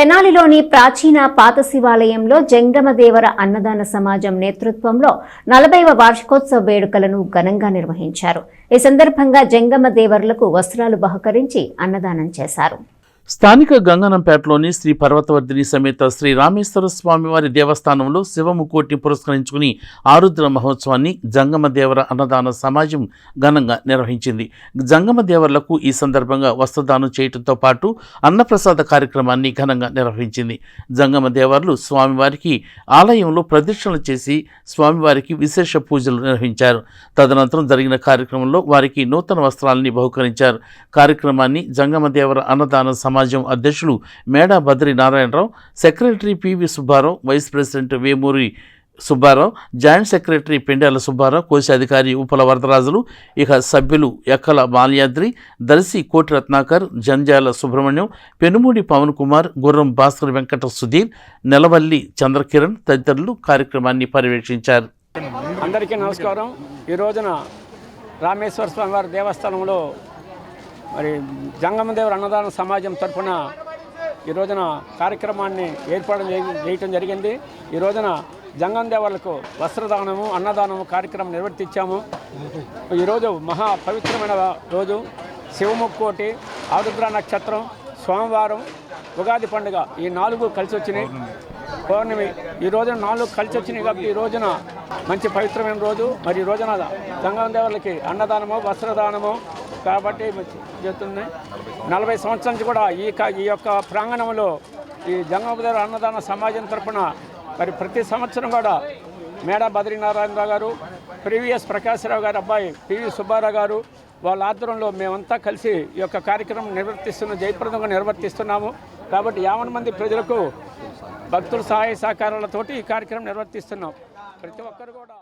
తెనాలిలోని ప్రాచీన పాత శివాలయంలో జంగమదేవర అన్నదాన సమాజం నేతృత్వంలో నలభైవ వార్షికోత్సవ వేడుకలను ఘనంగా నిర్వహించారు. ఈ సందర్భంగా జంగమదేవర్లకు వస్త్రాలు బహుకరించి అన్నదానం చేశారు. స్థానిక గంగనంపేటలోని శ్రీ పర్వతవర్ధిని సమేత శ్రీ రామేశ్వర స్వామివారి దేవస్థానంలో శివముకోటి పురస్కరించుకుని ఆరుద్ర మహోత్సవాన్ని జంగమదేవర అన్నదాన సమాజం ఘనంగా నిర్వహించింది. జంగమదేవర్లకు ఈ సందర్భంగా వస్త్రదానం చేయటంతో పాటు అన్నప్రసాద కార్యక్రమాన్ని ఘనంగా నిర్వహించింది. జంగమదేవర్లు స్వామివారికి ఆలయంలో ప్రదక్షిణలు చేసి స్వామివారికి విశేష పూజలు నిర్వహించారు. తదనంతరం జరిగిన కార్యక్రమంలో వారికి నూతన వస్త్రాలని బహుకరించారు. కార్యక్రమాన్ని జంగమదేవర అన్నదాన సమాజం అధ్యక్షులు Meda Badri Narayana Rao secretary PV Subba Rao vice president Vemuri Subba Rao joint secretary Pendala Subba Rao కోశాధికారి ఉప్పల వరదరాజులు ఇక సభ్యులు ఎక్కల మాల్యాద్రి దర్శి కోటి రత్నాకర్ జంజాల సుబ్రహ్మణ్యం పెనుమూడి పవన్ కుమార్ గుర్రం భాస్కర్ వెంకట సుధీర్ నెలవల్లి చంద్రకిరణ్ తదితరులు కార్యక్రమాన్ని పర్యవేక్షించారు. అందరికీ నమస్కారం. ఈ రోజున రామేశ్వర స్వామివారి దేవస్థానంలో మరి జంగమదేవుడు అన్నదాన సమాజం తరఫున ఈ రోజున కార్యక్రమాన్ని ఏర్పాటు చేయ- చేయటం జరిగింది. ఈ రోజున జంగందేవర్లకు వస్త్రదానము అన్నదానము కార్యక్రమం నిర్వర్తించాము. ఈరోజు మహా పవిత్రమైన రోజు. శివముక్కోటి ఆరుద్ర నక్షత్రం సోమవారం ఉగాది పండుగ ఈ నాలుగు కలిసి వచ్చినాయి. పౌర్ణమి ఈ రోజున నాలుగు కలిసి వచ్చినాయి కాబట్టి ఈ రోజున మంచి పవిత్రమైన రోజు. మరి ఈ రోజున గంగం దేవర్లకి అన్నదానము వస్త్రదానము కాబట్టి చెప్తున్నాయి. నలభై సంవత్సరాల నుంచి కూడా ఈ ఈ యొక్క ప్రాంగణంలో ఈ జంగమదేవ అన్నదాన సమాజం తరఫున మరి ప్రతి సంవత్సరం కూడా మేడా బద్రీనారాయణరావు గారు ప్రీవియస్ ప్రకాశ్రావు గారు అబ్బాయి పివి సుబ్బారావు గారు వాళ్ళ ఆధ్వర్యంలో మేమంతా కలిసి ఈ యొక్క కార్యక్రమం నిర్వర్తిస్తున్న జయప్రదంగా నిర్వర్తిస్తున్నాము. కాబట్టి యావన మంది ప్రజలకు భక్తుల సహాయ సహకారాలతోటి ఈ కార్యక్రమం నిర్వర్తిస్తున్నాం. ప్రతి ఒక్కరు కూడా